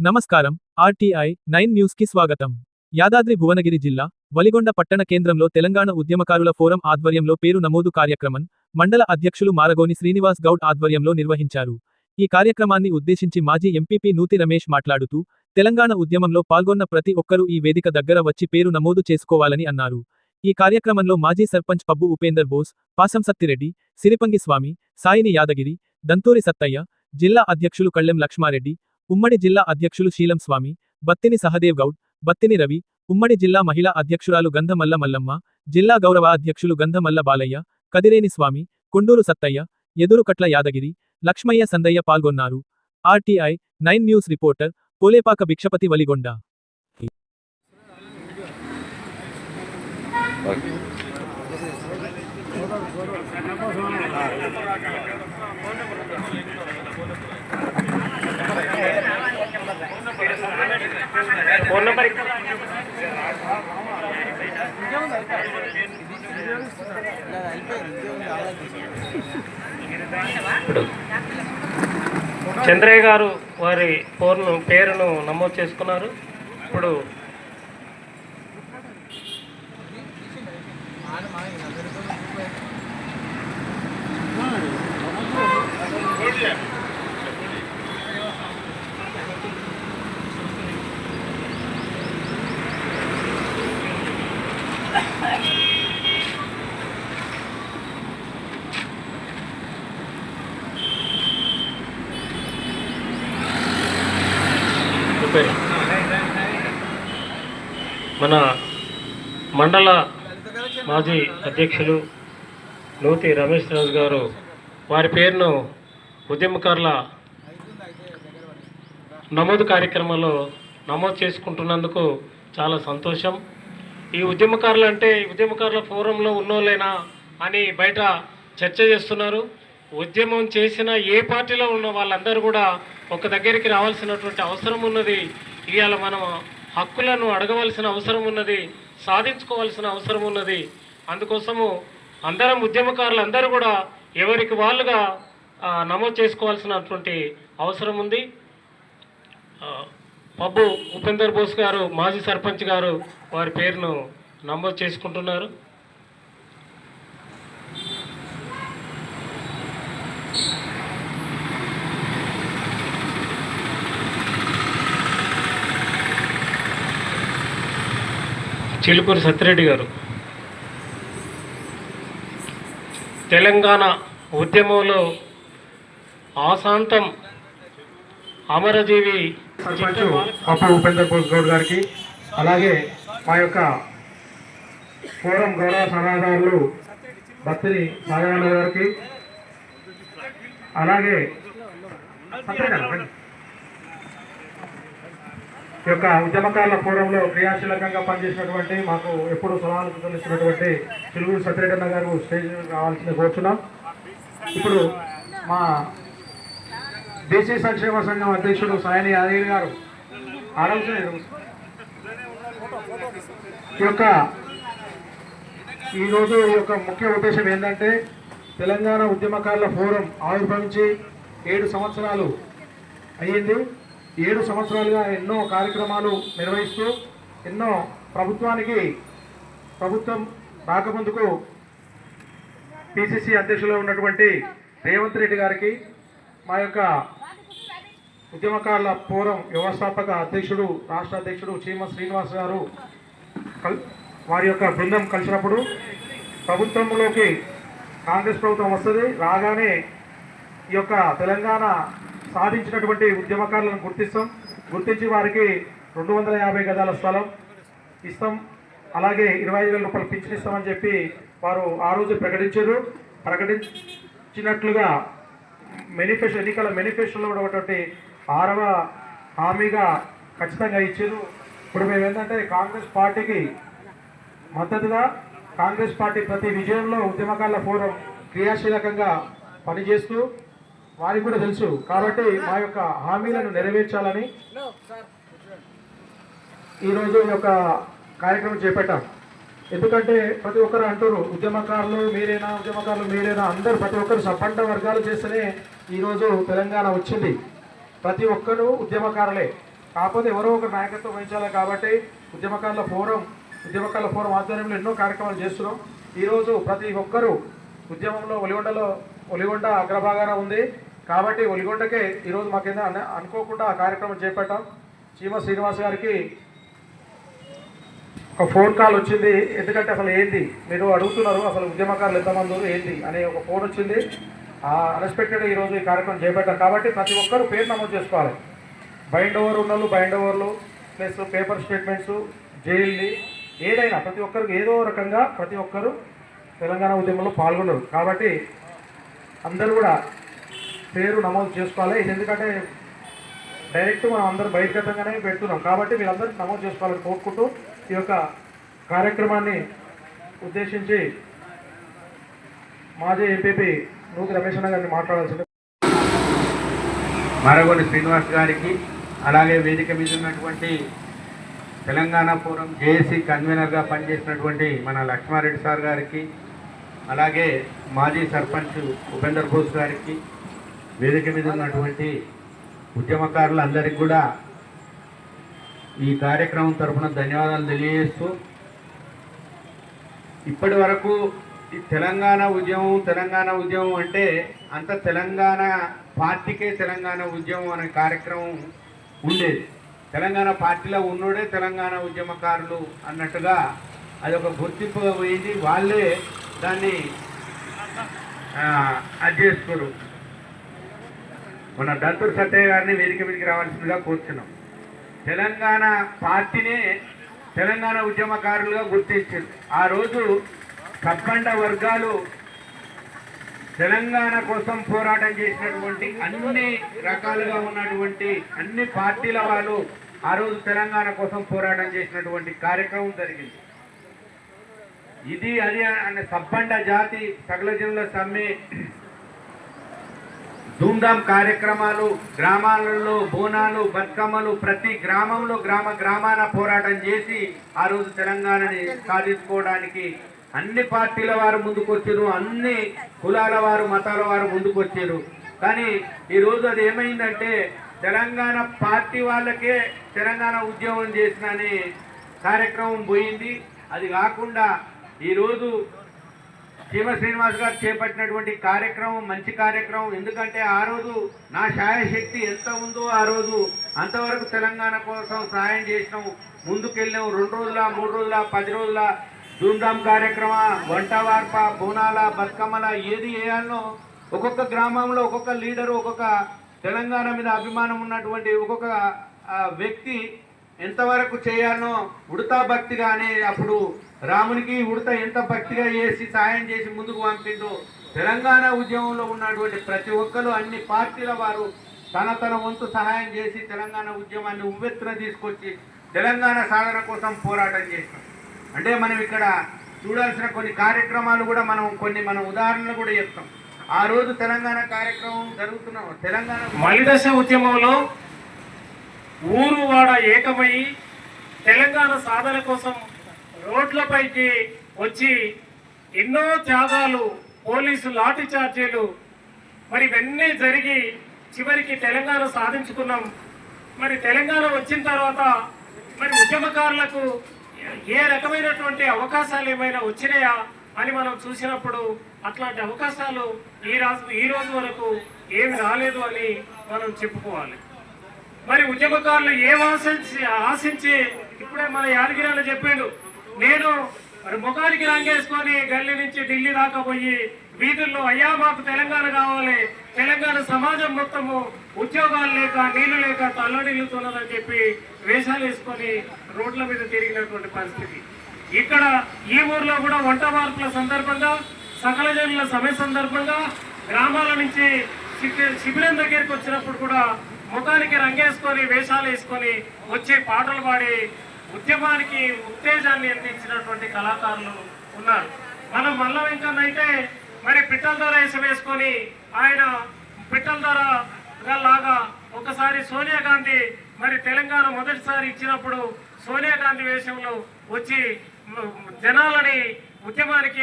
నమస్కారం. RTI nine న్యూస్కి స్వాగతం. యాదాద్రి భువనగిరి జిల్లా వలిగొండ పట్టణ కేంద్రంలో తెలంగాణ ఉద్యమకారుల ఫోరం ఆధ్వర్యంలో పేరు నమోదు కార్యక్రమం మండల అధ్యక్షులు మారగోని శ్రీనివాస్ గౌడ్ ఆధ్వర్యంలో నిర్వహించారు. ఈ కార్యక్రమాన్ని ఉద్దేశించి మాజీ ఎంపీపీ నూతి రమేష్ మాట్లాడుతూ తెలంగాణ ఉద్యమంలో పాల్గొన్న ప్రతి ఒక్కరూ ఈ వేదిక దగ్గర వచ్చి పేరు నమోదు చేసుకోవాలని అన్నారు. ఈ కార్యక్రమంలో మాజీ సర్పంచ్ పబ్బు ఉపేందర్ బోస్ పాసంసత్తిరెడ్డి సిరిపంగి స్వామి సాయిని యాదగిరి దంతూరి సత్తయ్య జిల్లా అధ్యక్షులు కళ్ళెం లక్ష్మారెడ్డి ఉమ్మడి జిల్లా అధ్యక్షులు శీలం స్వామి బత్తిని సహదేవ్ గౌడ్ బత్తిని రవి ఉమ్మడి జిల్లా మహిళా అధ్యక్షురాలు గంధమల్ల మల్లమ్మ జిల్లా గౌరవ అధ్యక్షులు గంధమల్ల బాలయ్య కదిరేని స్వామి కొండూరు సత్తయ్య ఎదురుకట్ల యాదగిరి లక్ష్మయ్య సందయ్య పాల్గొన్నారు. RTI nine news reporter Polepaka Bhikshapathi Valigonda. Phone number ఇప్పుడు చంద్రయ్య గారు వారి ఫోన్ను పేరును నమోదు చేసుకున్నారు. ఇప్పుడు పేరు మన మండల మాజీ అధ్యక్షులు నూతి రమేష్ రాజు గారు వారి పేరును ఉద్యమకారుల నమోదు కార్యక్రమంలో నమోదు చేసుకుంటున్నందుకు చాలా సంతోషం. ఈ ఉద్యమకారులు అంటే ఉద్యమకారుల ఫోరంలో ఉన్నోలేనా అని బయట చర్చ చేస్తున్నారు. ఉద్యమం చేసిన ఏ పార్టీలో ఉన్న వాళ్ళందరూ కూడా ఒక దగ్గరికి రావాల్సినటువంటి అవసరం ఉన్నది. ఇవాళ మనం హక్కులను అడగవలసిన అవసరం ఉన్నది. సాధించుకోవాల్సిన అవసరం ఉన్నది. అందుకోసము అందరం ఉద్యమకారులు అందరూ కూడా ఎవరికి వాళ్ళుగా నమోదు చేసుకోవాల్సినటువంటి అవసరం ఉంది. పబ్బు ఉపేందర్ బోస్ గారు మాజీ సర్పంచ్ గారు వారి పేరును నమోదు చేసుకుంటున్నారు. చిలుకూరు సత్యరెడ్డి గారు. తెలంగాణ ఉద్యమంలో ఆశాంతం అమరజీవి సర్పంచ్ పప్పు ఉపేంద్ర బోస్ గౌడ్ గారికి అలాగే మా యొక్క ఫోరం గౌరవ సలహాదారులు భక్తిని సాగరాణ గారికి అలాగే సత్యనారాయణ యొక్క ఉద్యమకారుల ఫోరంలో క్రియాశీలకంగా పనిచేసినటువంటి మాకు ఎప్పుడు సలహాలు సూచనలు చిలుగురు సత్యరెడ్డి గారు స్టేజ్ రావాల్సింది కోరుచున్నాం. ఇప్పుడు మా దేశీయ సంక్షేమ సంఘం అధ్యక్షుడు సాయని యాదగిరి గారు ఆలోచన ఈ యొక్క ఈరోజు ఈ యొక్క ముఖ్య ఉద్దేశం ఏంటంటే తెలంగాణ ఉద్యమకారుల ఫోరం ఆవిర్భవించి ఏడు సంవత్సరాలు అయ్యింది. ఏడు సంవత్సరాలుగా ఎన్నో కార్యక్రమాలు నిర్వహిస్తూ ఎన్నో ప్రభుత్వానికి ప్రభుత్వం రాకముందుకు పిసిసి అధ్యక్షులు ఉన్నటువంటి రేవంత్ రెడ్డి గారికి మా యొక్క ఉద్యమకారుల పూర్వం వ్యవస్థాపక అధ్యక్షుడు రాష్ట్ర అధ్యక్షుడు చీమ శ్రీనివాస్ గారు కల్ వారి యొక్క బృందం కలిసినప్పుడు ప్రభుత్వంలోకి కాంగ్రెస్ ప్రభుత్వం వస్తుంది రాగానే ఈ యొక్క తెలంగాణ సాధించినటువంటి ఉద్యమకారులను గుర్తిస్తాం. గుర్తించి వారికి రెండు వందల యాభై గజాల స్థలం ఇస్తాం. అలాగే ఇరవై ఐదు వేల రూపాయలు పింఛన్ ఇస్తామని చెప్పి వారు ఆ రోజు ప్రకటించారు. ప్రకటించినట్లుగా మేనిఫెస్టో ఎన్నికల మేనిఫెస్టోలో ఉన్నటువంటి ఆరవ హామీగా ఖచ్చితంగా ఇచ్చారు. ఇప్పుడు మేము ఏంటంటే కాంగ్రెస్ పార్టీకి మద్దతుగా కాంగ్రెస్ పార్టీ ప్రతి విజయంలో ఉద్యమకారుల ఫోరం క్రియాశీలకంగా పనిచేస్తూ వారికి కూడా తెలుసు. కాబట్టి మా యొక్క హామీలను నెరవేర్చాలని ఈరోజు ఈ యొక్క కార్యక్రమం చేపట్టాం. ఎందుకంటే ప్రతి ఒక్కరు అంటారు ఉద్యమకారులు మీరేనా ఉద్యమకారులు మీరేనా? అందరు ప్రతి ఒక్కరు సపంట వర్గాలు చేస్తేనే ఈరోజు తెలంగాణ వచ్చింది. ప్రతి ఒక్కరు ఉద్యమకారులే. కాకపోతే ఎవరో ఒకరు నాయకత్వం వహించాలి కాబట్టి ఉద్యమకారుల ఫోరం ఉద్యమకారుల ఫోరం ఆధ్వర్యంలో ఎన్నో కార్యక్రమాలు చేస్తున్నాం. ఈరోజు ప్రతి ఒక్కరూ ఉద్యమంలో ఒలిగొండలో ఒలిగొండ అగ్రభాగాన ఉంది. కాబట్టి ఒలిగొండకే ఈరోజు మాకేందో అన- అనుకోకుండా ఆ కార్యక్రమం చేపట్టాం. చీమ శ్రీనివాస్ గారికి ఒక ఫోన్ కాల్ వచ్చింది. ఎందుకంటే అసలు ఏంది? మీరు అడుగుతున్నారు అసలు ఉద్యమకారులు ఎంతమంది ఉన్నారు, ఏంది? అనే ఒక ఫోన్ వచ్చింది. ఆ అన్ఎక్స్పెక్టెడ్ ఈరోజు ఈ కార్యక్రమం చేపట్టాం కాబట్టి ప్రతి ఒక్కరు పేరు నమోదు చేసుకోవాలి. బైండ్ ఓవర్ ఉన్న బైండ్ ఓవర్లు ప్లస్ పేపర్ స్టేట్మెంట్స్ జైల్ని ఏదైనా ప్రతి ఒక్కరికి ఏదో రకంగా ప్రతి ఒక్కరు తెలంగాణ ఉద్యమంలో పాల్గొన్నారు. కాబట్టి అందరూ కూడా పేరు నమోదు చేసుకోవాలి. ఇది ఎందుకంటే డైరెక్ట్ మనం అందరూ బహిర్గతంగానే పెడుతున్నాం. కాబట్టి వీళ్ళందరూ నమోదు చేసుకోవాలని కోరుకుంటూ ఈ యొక్క కార్యక్రమాన్ని ఉద్దేశించి మాజీ ఎంపీపీ నూతి రమేష్ అన్న గారిని మాట్లాడాల్సింది. మరగొని శ్రీనివాస్ గారికి అలాగే వేదిక మీద ఉన్నటువంటి తెలంగాణ ఫోరం జేఏసీ కన్వీనర్గా పనిచేసినటువంటి మన లక్ష్మారెడ్డి సార్ గారికి అలాగే మాజీ సర్పంచ్ ఉపేందర్ బోస్ గారికి వేదిక మీద ఉన్నటువంటి ఉద్యమకారులందరికీ కూడా ఈ కార్యక్రమం తరఫున ధన్యవాదాలు తెలియజేస్తూ ఇప్పటి వరకు ఈ తెలంగాణ ఉద్యమం తెలంగాణ ఉద్యమం అంటే అంత తెలంగాణ పార్టీకే తెలంగాణ ఉద్యమం అనే కార్యక్రమం ఉండేది. తెలంగాణ పార్టీలో ఉన్నోడే తెలంగాణ ఉద్యమకారులు అన్నట్టుగా అది ఒక గుర్తింపుగా పోయింది. వాళ్ళే దాన్ని ఆ, అది చేసుకోరు మన దంతూరు సత్తయ్య గారిని వేదిక మీదకి రావాల్సిందిగా కోరుతున్నాం తెలంగాణ పార్టీనే తెలంగాణ ఉద్యమకారులుగా గుర్తించింది. ఆ రోజు కబ్బండ వర్గాలు తెలంగాణ కోసం పోరాటం చేసినటువంటి అన్ని రకాలుగా ఉన్నటువంటి అన్ని పార్టీల వాళ్ళు ఆ రోజు తెలంగాణ కోసం పోరాటం చేసినటువంటి కార్యక్రమం జరిగింది. ఇది అది అనే సబ్బండ జాతి సకల జనుల సమ్మె ధూమ్ధామ్ కార్యక్రమాలు గ్రామాలలో బోనాలు బతుకమ్మలు ప్రతి గ్రామంలో గ్రామ గ్రామాన పోరాటం చేసి ఆ రోజు తెలంగాణని సాధించుకోవడానికి అన్ని పార్టీల వారు ముందుకొచ్చారు అన్ని కులాల వారు మతాల వారు ముందుకొచ్చారు. కానీ ఈరోజు అది ఏమైందంటే తెలంగాణ పార్టీ వాళ్ళకే తెలంగాణ ఉద్యమం చేసిన అనే కార్యక్రమం పోయింది. అది కాకుండా ఈరోజు శివ శ్రీనివాస్ గారు చేపట్టినటువంటి కార్యక్రమం మంచి కార్యక్రమం. ఎందుకంటే ఆ రోజు నా శాయశక్తి ఎంత ఉందో ఆ రోజు అంతవరకు తెలంగాణ కోసం సహాయం చేసినాం. ముందుకెళ్ళాం రెండు రోజుల మూడు రోజుల పది రోజుల ధూమ్ధామ్ కార్యక్రమ వంట వార్ప బోనాల బతుకమ్మల ఏది వేయాలనో ఒక్కొక్క గ్రామంలో ఒక్కొక్క లీడరు ఒక్కొక్క తెలంగాణ మీద అభిమానం ఉన్నటువంటి ఒక్కొక్క వ్యక్తి ఎంతవరకు చేయాలనో ఉడతా భక్తిగా అనే అప్పుడు రామునికి ఉడత ఎంత భక్తిగా చేసి సాయం చేసి ముందుకు పంపిందో తెలంగాణ ఉద్యమంలో ఉన్నటువంటి ప్రతి ఒక్కరు అన్ని పార్టీల వారు తన తన వంతు సహాయం చేసి తెలంగాణ ఉద్యమాన్ని ఉవ్వెత్తున తీసుకొచ్చి తెలంగాణ సాధన కోసం పోరాటం చేసినాం. అంటే మనం ఇక్కడ చూడాల్సిన కొన్ని కార్యక్రమాలు కూడా మనం కొన్ని మనం ఉదాహరణలు కూడా చెప్తాం. ఆ రోజు తెలంగాణ కార్యక్రమం జరుగుతున్నాం తెలంగాణ మలిదశ ఉద్యమంలో ఊరు వాడ ఏకమై తెలంగాణ సాధన కోసం రోడ్లపైకి వచ్చి ఎన్నో త్యాగాలు పోలీసు లాఠీ చార్జీలు మరి ఇవన్నీ జరిగి చివరికి తెలంగాణ సాధించుకున్నాం. మరి తెలంగాణ వచ్చిన తర్వాత మరి ఉద్యమకారులకు ఏ రకమైనటువంటి అవకాశాలు ఏమైనా వచ్చినాయా అని మనం చూసినప్పుడు అట్లాంటి అవకాశాలు ఈ రాజు ఈ రోజు వరకు ఏమి రాలేదు అని మనం చెప్పుకోవాలి. మరి ఉద్యమకారులు ఏం ఆశించి ఆశించి ఇప్పుడే మన యాదగిరిలో చెప్పాడు నేను మరి ముఖానికి రంగేసుకొని గల్లీ నుంచి ఢిల్లీ దాకా పోయి వీధుల్లో అయ్యా మాకు తెలంగాణ కావాలి తెలంగాణ సమాజం మొత్తము ఉద్యోగాలు లేక నీళ్ళు లేక తల్లడిల్లుతున్నదని చెప్పి వేషాలు వేసుకొని రోడ్ల మీద తిరిగినటువంటి పరిస్థితి. ఇక్కడ ఈ ఊర్లో కూడా వంట మార్పుల సందర్భంగా సకల జనుల సమ్మె సందర్భంగా గ్రామాల నుంచి శిబిరం దగ్గరికి వచ్చినప్పుడు కూడా ముఖానికి రంగేసుకొని వేషాలు వేసుకొని వచ్చి పాటలు పాడి ఉద్యమానికి ఉత్తేజాన్ని అందించినటువంటి కళాకారులు ఉన్నారు. మనం మల్ల వెంకన్న అయితే మరి పిట్టల ధర వేసుకొని ఆయన పిట్టల ధర లాగా ఒకసారి సోనియా గాంధీ మరి తెలంగాణ మొదటిసారి ఇచ్చినప్పుడు సోనియా గాంధీ వేషంలో వచ్చి జనాలని ఉద్యమానికి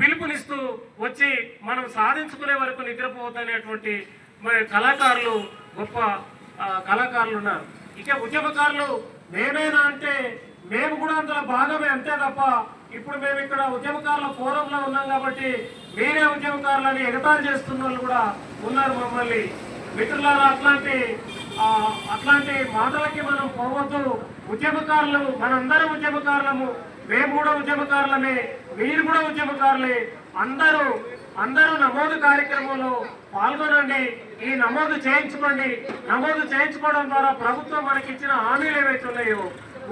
పిలుపునిస్తూ వచ్చి మనం సాధించుకునే వరకు నిద్రపోవద్దనేటువంటి మరి కళాకారులు గొప్ప కళాకారులు ఉన్నారు. ఇక ఉద్యమకారులు మేమేనా అంటే మేము కూడా అందులో భాగమే అంతే తప్ప ఇప్పుడు మేము ఇక్కడ ఉద్యమకారుల ఫోరంలో ఉన్నాం కాబట్టి మీరే ఉద్యమకారులని ఎగతాలు చేస్తున్న వాళ్ళు కూడా ఉన్నారు మమ్మల్ని. మిత్రులారా అట్లాంటి అట్లాంటి మాటలకి మనం పోవద్దు. ఉద్యమకారులు మనందరం ఉద్యమకారులము. మేము కూడా ఉద్యమకారులమే. మీరు కూడా ఉద్యమకారులే. అందరూ అందరూ నమోదు కార్యక్రమంలో పాల్గొనండి. ఈ నమోదు చేయించుకోండి. నమోదు చేయించుకోవడం ద్వారా ప్రభుత్వం మనకి ఇచ్చిన హామీలు ఏవైతే ఉన్నాయో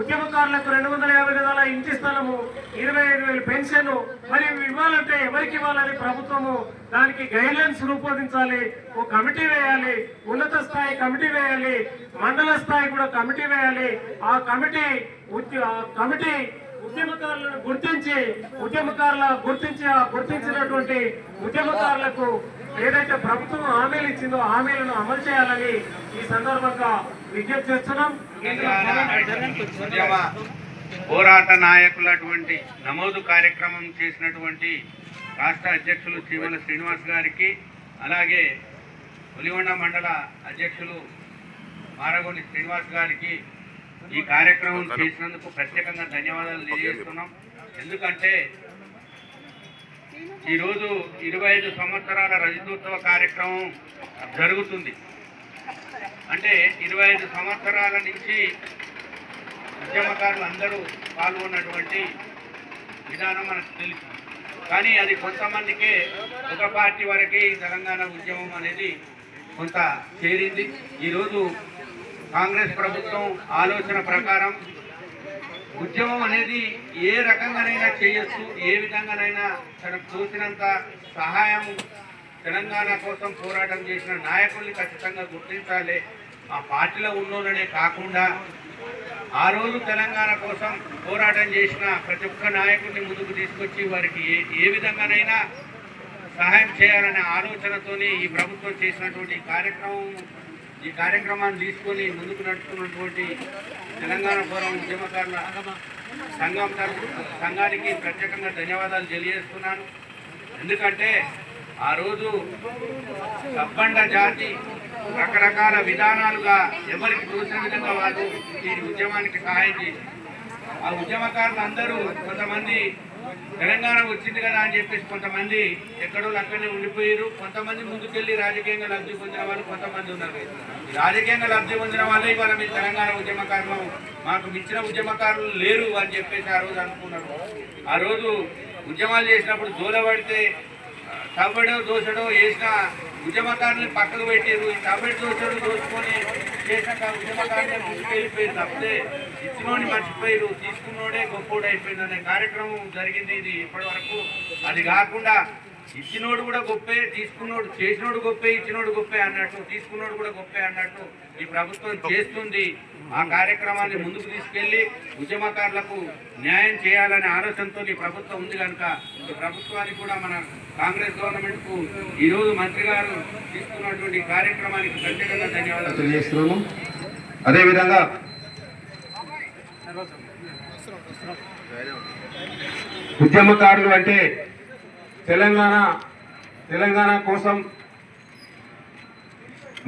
ఉద్యమకారులకు రెండు వందల యాభై గదాల ఇంటి స్థలము ఇరవై ఐదు వేలు పెన్షన్ మరి ఇవ్వాలంటే ఎవరికి ఇవ్వాలని ప్రభుత్వము దానికి గైడ్లైన్స్ రూపొందించాలి ఓ కమిటీ వేయాలి ఉన్నత స్థాయి కమిటీ వేయాలి మండల స్థాయి కూడా కమిటీ వేయాలి. ఆ కమిటీ ఆ కమిటీ ఉద్యమకారులను గుర్తించి ఉద్యమకారుల గుర్తించి ఆ గుర్తించినటువంటి ఉద్యమకారులకు ఏదైతే ప్రభుత్వం హామీలు ఇచ్చిందో హామీలను అమలు చేయాలని ఈ సందర్భంగా విజ్ఞప్తి చేస్తున్నాం. పోరాట నాయకులటువంటి నమోదు కార్యక్రమం చేసినటువంటి రాష్ట్ర అధ్యక్షులు శ్రీవెల శ్రీనివాస్ గారికి అలాగే ఒలిగొండ మండల అధ్యక్షులు మారగొని శ్రీనివాస్ గారికి ఈ కార్యక్రమం చేసినందుకు ప్రత్యేకంగా ధన్యవాదాలు తెలియజేస్తున్నాం. ఎందుకంటే ఈరోజు ఇరవై ఐదు సంవత్సరాల రజతోత్సవ కార్యక్రమం జరుగుతుంది. అంటే ఇరవై ఐదు సంవత్సరాల నుంచి ఉద్యమకారులు అందరూ పాల్గొన్నటువంటి విధానం మనకు తెలుసు. కానీ అది కొంతమందికే ఒక పార్టీ వరకే ఈ తెలంగాణ ఉద్యమం అనేది కొంత చేరింది. ఈరోజు కాంగ్రెస్ ప్రభుత్వం ఆలోచన ప్రకారం ఉద్యమం అనేది ఏ రకంగానైనా చేయొచ్చు ఏ విధంగానైనా తనకు తోచినంత సహాయం తెలంగాణ కోసం పోరాటం చేసిన నాయకుల్ని ఖచ్చితంగా గుర్తించాలి. ఆ పార్టీలో ఉన్నోళ్ళనే కాకుండా ఆ రోజు తెలంగాణ కోసం పోరాటం చేసిన ప్రతి ఒక్క నాయకుడిని ముందుకు తీసుకొచ్చి వారికి ఏ ఏ విధంగానైనా సహాయం చేయాలనే ఆలోచనతోనే ఈ ప్రభుత్వం చేసినటువంటి కార్యక్రమం ఈ కార్యక్రమాన్ని తీసుకొని ముందుకు నడుచుకున్నటువంటి తెలంగాణ ఫోరం ఉద్యమకారుల సంఘం తరపు సంఘానికి ప్రత్యేకంగా ధన్యవాదాలు తెలియజేస్తున్నాను. ఎందుకంటే ఆ రోజు సబ్బండ జాతి రకరకాల విధానాలుగా ఎవరికి తోచిన విధంగా వాళ్ళు ఈ ఉద్యమానికి సహాయం చేసి ఆ ఉద్యమకారులు అందరూ కొంతమంది తెలంగాణ వచ్చింది కదా అని చెప్పేసి కొంతమంది ఎక్కడో అక్కడనే ఉండిపోయారు. కొంతమంది ముందుకెళ్ళి రాజకీయంగా లబ్ధి పొందిన వాళ్ళు కొంతమంది ఉన్నారు. రాజకీయంగా లబ్ధి పొందిన వాళ్ళే ఇవాళ మీ తెలంగాణ ఉద్యమకారులు. మాకు మించిన ఉద్యమకారులు లేరు అని చెప్పేసి ఆ రోజు అనుకున్నారు. ఆ రోజు ఉద్యమాలు చేసినప్పుడు జోలబడితే తవ్వడో దోసడో వేసిన ఉద్యమకారుని పక్కకు పెట్టారు ఈ తవ్వడి దోసడు దోచుకొని చేసినాక ఉద్యమకారుని ముందుకు తప్పితే ఇచ్చినోడిని మర్చిపోయారు తీసుకున్నోడే గొప్పోడు అయిపోయింది అనే కార్యక్రమం జరిగింది ఇది ఇప్పటివరకు. అది కాకుండా ఇచ్చినోడు కూడా గొప్పే తీసుకున్నోడు చేసినోడు గొప్పే ఇచ్చినోడు గొప్పే అన్నట్టు తీసుకున్నోడు కూడా గొప్పే అన్నట్టు ఈ ప్రభుత్వం చేస్తుంది. ఆ కార్యక్రమాన్ని ముందుకు తీసుకెళ్ళి ఉద్యమకారులకు న్యాయం చేయాలనే ఆలోచనతో ఈ ప్రభుత్వం ఉంది కనుక ఈ ప్రభుత్వానికి కూడా మన కాంగ్రెస్ గవర్నమెంట్కు ఈ రోజు మంత్రి గారు తీసుకున్నటువంటి కార్యక్రమానికి ప్రత్యేకంగా ధన్యవాదాలు. తెలియజేస్తున్నాము అదేవిధంగా ఉద్యమకారులు అంటే తెలంగాణ తెలంగాణ కోసం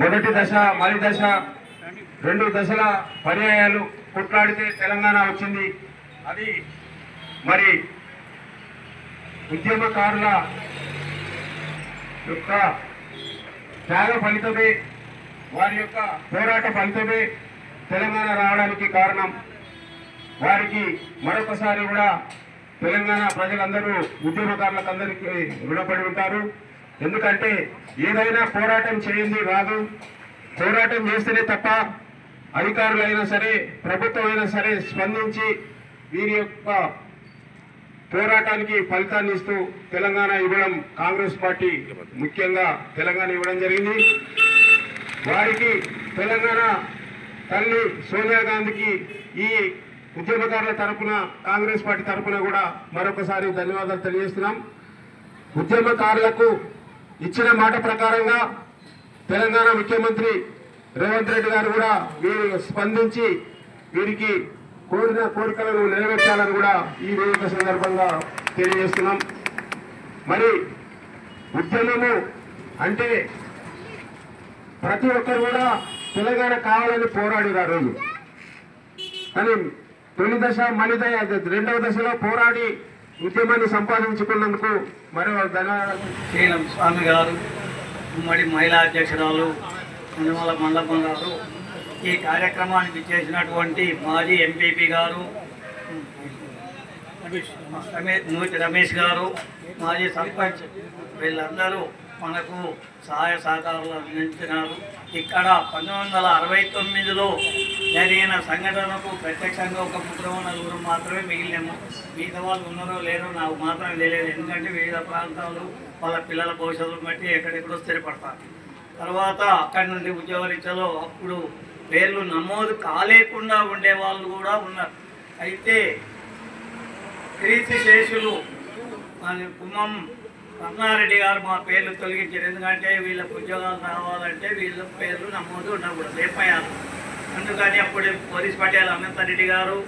మొదటి దశ మరి దశ రెండు దశల పర్యాయాలు కొట్లాడితే తెలంగాణ వచ్చింది. అది మరి ఉద్యమకారుల యొక్క త్యాగ ఫలితమే వారి యొక్క పోరాట ఫలితమే తెలంగాణ రావడానికి కారణం. వారికి మరొకసారి కూడా తెలంగాణ ప్రజలందరూ ఉద్యమకారులకు అందరికీ రుణపడి ఉంటారు. ఎందుకంటే ఏదైనా పోరాటం చేయండి రాదు పోరాటం చేస్తేనే తప్ప అధికారులైనా సరే ప్రభుత్వం అయినా సరే స్పందించి వీరి యొక్క పోరాటానికి ఫలితాన్ని ఇస్తూ తెలంగాణ ఇవ్వడం కాంగ్రెస్ పార్టీ ముఖ్యంగా తెలంగాణ ఇవ్వడం జరిగింది. వారికి తెలంగాణ తల్లి సోనియా గాంధీకి ఈ ఉద్యమకారుల తరపున కాంగ్రెస్ పార్టీ తరపున కూడా మరొకసారి ధన్యవాదాలు తెలియజేస్తున్నాం. ఉద్యమకారులకు ఇచ్చిన మాట ప్రకారంగా తెలంగాణ ముఖ్యమంత్రి రేవంత్ రెడ్డి గారు కూడా వీరు స్పందించి వీరికి కోరిన కోరికలను నెరవేర్చాలని కూడా ఈ వేదిక సందర్భంగా తెలియజేస్తున్నాం. మరి ఉద్యమము అంటే ప్రతి ఒక్కరు కూడా తెలంగాణ కావాలని పోరాడారు ఆ రోజు. కానీ తొలి దశ మలిద రెండవ దశలో పోరాడి ఉద్యమాన్ని సంపాదించుకున్నందుకు మరో ధన్యవాదాలు శీలం స్వామి గారు ఉమ్మడి మహిళా అధ్యక్షురాలు నిర్మల మండపం గారు ఈ కార్యక్రమానికి చేసినటువంటి మాజీ ఎంపీపీ గారు రమేష్ నూతి రమేష్ గారు మాజీ సర్పంచ్ వీళ్ళందరూ మనకు సహాయ సహకారాలు అందించినారు. ఇక్కడ పంతొమ్మిది వందల అరవై తొమ్మిదిలో జరిగిన సంఘటనకు ప్రత్యక్షంగా ఒక ముగ్గురు నలుగురు మాత్రమే మిగిలినాము. మిగతా వాళ్ళు ఉన్నారో లేరో నాకు మాత్రం తెలియదు. ఎందుకంటే వివిధ ప్రాంతాలు వాళ్ళ పిల్లల భవిష్యత్తును బట్టి ఎక్కడెక్కడో స్థిరపడతారు. తర్వాత అక్కడి నుండి ఉద్యోగరీత్యాలో అప్పుడు పేర్లు నమోదు కాలేకుండా ఉండే వాళ్ళు కూడా ఉన్నారు. అయితే క్రీస్తు శేషులు మన కుమ్మం రమణారెడ్డి గారు మా పేర్లు తొలగించారు. ఎందుకంటే వీళ్ళకు ఉద్యోగాలు రావాలంటే వీళ్ళ పేర్లు నమోదు ఉండకూడదు. లేపయ్యారు అందుకని అప్పుడు పోలీస్ పటేల్ అనంతరెడ్డి గారు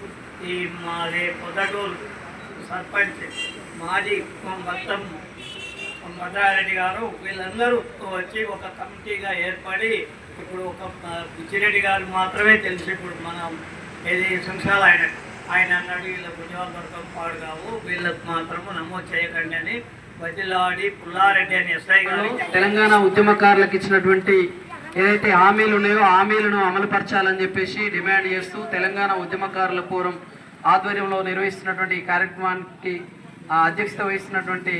ఈ మా పొద్దటూరు సర్పంచ్ మాజీ మొత్తం భద్రారెడ్డి గారు వీళ్ళందరూ వచ్చి ఒక కమిటీగా ఏర్పడి ఇప్పుడు ఒక పిచ్చిరెడ్డి గారు మాత్రమే తెలుసు ఇప్పుడు మనం ఏది సంవత్సరాలు ఆయన ఆయన అన్నాడు వీళ్ళ ఉద్యోగాలు దొరకడం పాడు కావు వీళ్ళకి మాత్రము నమోదు చేయకండి అని బదిలాడి పుల్లారెడ్డి అని ఎస్ఐ గారు తెలంగాణ ఉద్యమకారులకు ఇచ్చినటువంటి ఏదైతే హామీలు ఉన్నాయో హామీలను అమలుపరచాలని చెప్పేసి డిమాండ్ చేస్తూ తెలంగాణ ఉద్యమకారుల పూర్వం ఆధ్వర్యంలో నిర్వహిస్తున్నటువంటి ఈ కార్యక్రమానికి ఆ, అధ్యక్షత వహిస్తున్నటువంటి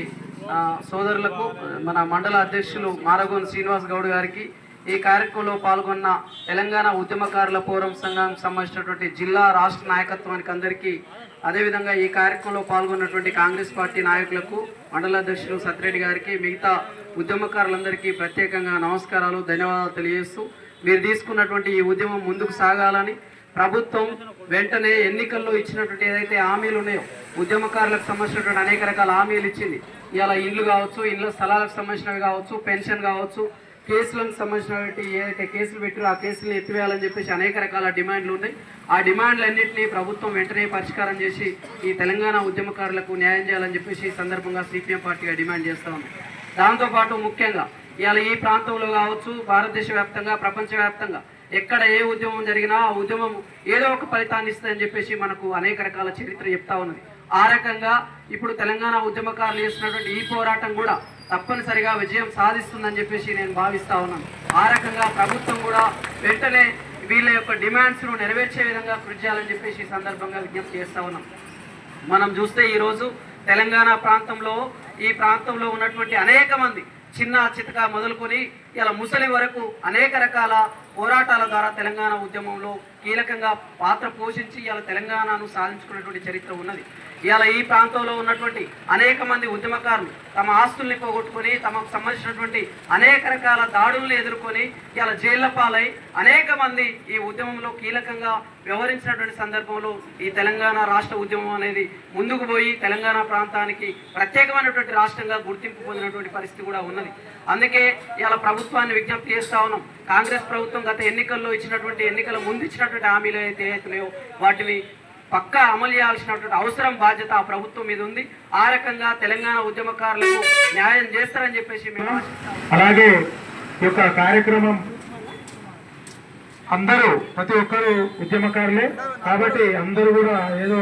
సోదరులకు మన మండల అధ్యక్షులు మారగోన్ శ్రీనివాస్ గౌడ్ గారికి ఈ కార్యక్రమంలో పాల్గొన్న తెలంగాణ ఉద్యమకారుల పూర్వం సంఘానికి సంబంధించినటువంటి జిల్లా రాష్ట్ర నాయకత్వానికి అందరికీ అదేవిధంగా ఈ కార్యక్రమంలో పాల్గొన్నటువంటి కాంగ్రెస్ పార్టీ నాయకులకు మండల అధ్యక్షులు సత్యరెడ్డి గారికి మిగతా ఉద్యమకారులందరికీ ప్రత్యేకంగా నమస్కారాలు ధన్యవాదాలు తెలియజేస్తూ మీరు తీసుకున్నటువంటి ఈ ఉద్యమం ముందుకు సాగాలని ప్రభుత్వం వెంటనే ఎన్నికల్లో ఇచ్చినటువంటి ఏదైతే హామీలు ఉన్నాయో ఉద్యమకారులకు సంబంధించినటువంటి అనేక రకాల హామీలు ఇచ్చింది. ఇలా ఇండ్లు కావచ్చు ఇండ్ల స్థలాలకు సంబంధించినవి కావచ్చు పెన్షన్ కావచ్చు కేసులకు సంబంధించినటువంటి ఏదైతే కేసులు పెట్టారో ఆ కేసులు ఎత్తివేయాలని చెప్పేసి అనేక రకాల డిమాండ్లు ఉన్నాయి. ఆ డిమాండ్లన్నింటినీ ప్రభుత్వం వెంటనే పరిష్కారం చేసి ఈ తెలంగాణ ఉద్యమకారులకు న్యాయం చేయాలని చెప్పేసి ఈ సందర్భంగా సిపిఎం పార్టీగా డిమాండ్ చేస్తా ఉంది. దాంతోపాటు ముఖ్యంగా ఇవాళ ఈ ప్రాంతంలో కావచ్చు భారతదేశ వ్యాప్తంగా ప్రపంచవ్యాప్తంగా ఎక్కడ ఏ ఉద్యమం జరిగినా ఆ ఉద్యమం ఏదో ఒక ఫలితాన్ని ఇస్తుందని చెప్పేసి మనకు అనేక రకాల చరిత్ర చెప్తా ఉన్నది. ఆ రకంగా ఇప్పుడు తెలంగాణ ఉద్యమకారులు చేస్తున్నటువంటి ఈ పోరాటం కూడా తప్పనిసరిగా విజయం సాధిస్తుందని చెప్పేసి నేను భావిస్తా ఉన్నాను. ఆ రకంగా ప్రభుత్వం కూడా వెంటనే వీళ్ళ యొక్క డిమాండ్స్ను నెరవేర్చే విధంగా కృషి చేయాలని చెప్పేసి ఈ సందర్భంగా విజ్ఞప్తి చేస్తా ఉన్నాం. మనం చూస్తే ఈరోజు తెలంగాణ ప్రాంతంలో ఈ ప్రాంతంలో ఉన్నటువంటి అనేక మంది చిన్న చితక మొదలుకొని ఇలా ముసలి వరకు అనేక రకాల పోరాటాల ద్వారా తెలంగాణ ఉద్యమంలో కీలకంగా పాత్ర పోషించి ఇలా తెలంగాణను సాధించుకున్నటువంటి చరిత్ర ఉన్నది. ఇవాళ ఈ ప్రాంతంలో ఉన్నటువంటి అనేక మంది ఉద్యమకారులు తమ ఆస్తుల్ని పోగొట్టుకొని తమకు సంబంధించినటువంటి అనేక రకాల దాడుల్ని ఎదుర్కొని ఇవాళ జైళ్ళ పాలై అనేక మంది ఈ ఉద్యమంలో కీలకంగా వ్యవహరించినటువంటి సందర్భంలో ఈ తెలంగాణ రాష్ట్ర ఉద్యమం అనేది ముందుకు పోయి తెలంగాణ ప్రాంతానికి ప్రత్యేకమైనటువంటి రాష్ట్రంగా గుర్తింపు పొందినటువంటి పరిస్థితి కూడా ఉన్నది. అందుకే ఇవాళ ప్రభుత్వాన్ని విజ్ఞప్తి చేస్తా ఉన్నాం. కాంగ్రెస్ ప్రభుత్వం గత ఎన్నికల్లో ఇచ్చినటువంటి ఎన్నికల ముందు ఇచ్చినటువంటి హామీలు అయితే ఏవైతున్నాయో వాటిని పక్కా అమలు చేయాల్సినటువంటి అవసరం బాధ్యత ఆ ప్రభుత్వం మీద ఉంది. ఆ రకంగా తెలంగాణ ఉద్యమకారులకు న్యాయం చేస్తారని చెప్పేసి మేము అలాగే ఈ యొక్క కార్యక్రమం అందరూ ప్రతి ఒక్కరు ఉద్యమకారులే. కాబట్టి అందరూ కూడా ఏదో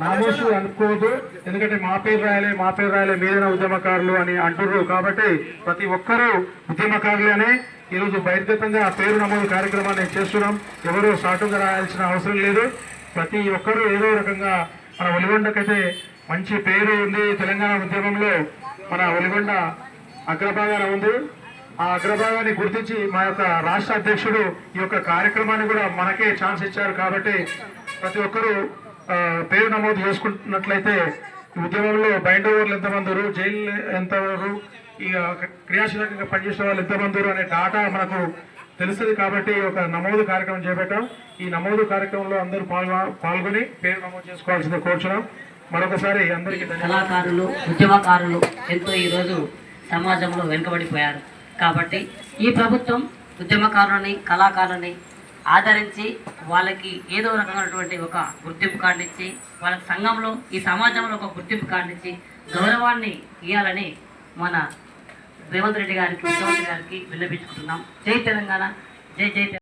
నామోసు అనుకోవద్దు. ఎందుకంటే మా పేరు రాయలే మా పేరు రాయలే మీరైన ఉద్యమకారులు అని అంటుర్రు. కాబట్టి ప్రతి ఒక్కరూ ఉద్యమకారులనే ఈరోజు బహిర్గతంగా ఆ పేరు నమోదు కార్యక్రమాన్ని చేస్తున్నాం. ఎవరు సాటుగా రాయాల్సిన అవసరం లేదు. ప్రతి ఒక్కరూ ఏదో రకంగా మన ఒలిగొండకైతే మంచి పేరు ఉంది తెలంగాణ ఉద్యమంలో. మన ఒలిగొండ అగ్రభాగాన ఉంది. ఆ అగ్రభాగాన్ని గుర్తించి మా యొక్క రాష్ట్ర అధ్యక్షుడు ఈ యొక్క కార్యక్రమాన్ని కూడా మనకే ఛాన్స్ ఇచ్చారు కాబట్టి ప్రతి ఒక్కరూ పేరు నమోదు చేసుకుంటున్నట్లయితే ఉద్యమంలో బయట ఓవర్లు ఎంతమంది ఉన్నారు, జైలు ఎంతవరకు ఈ క్రియాశీలకంగా పనిచేసే వాళ్ళు ఎంతమంది అనే డాటా మనకు తెలుస్తుంది కాబట్టి ఒక నమోదు కార్యక్రమం చేపట్టాం. ఈ నమోదు కార్యక్రమంలో అందరూ పాల్గొ పాల్గొని పేరు నమోదు చేసుకోవాల్సింది కోరుచున్నాం. మరొకసారి అందరికీ కళాకారులు ఉద్యమకారులు ఎంతో ఈరోజు సమాజంలో వెనుకబడిపోయారు. కాబట్టి ఈ ప్రభుత్వం ఉద్యమకారులని కళాకారులని ఆదరించి వాళ్ళకి ఏదో రకమైనటువంటి ఒక గుర్తింపు కాండించి వాళ్ళ సంఘంలో ఈ సమాజంలో ఒక గుర్తింపు కార్డు గౌరవాన్ని ఇవ్వాలని మన రేవంత్ రెడ్డి గారికి ముఖ్యమంత్రి గారికి విన్నపించుకుంటున్నాం జై తెలంగాణ. జై జై తెలంగాణ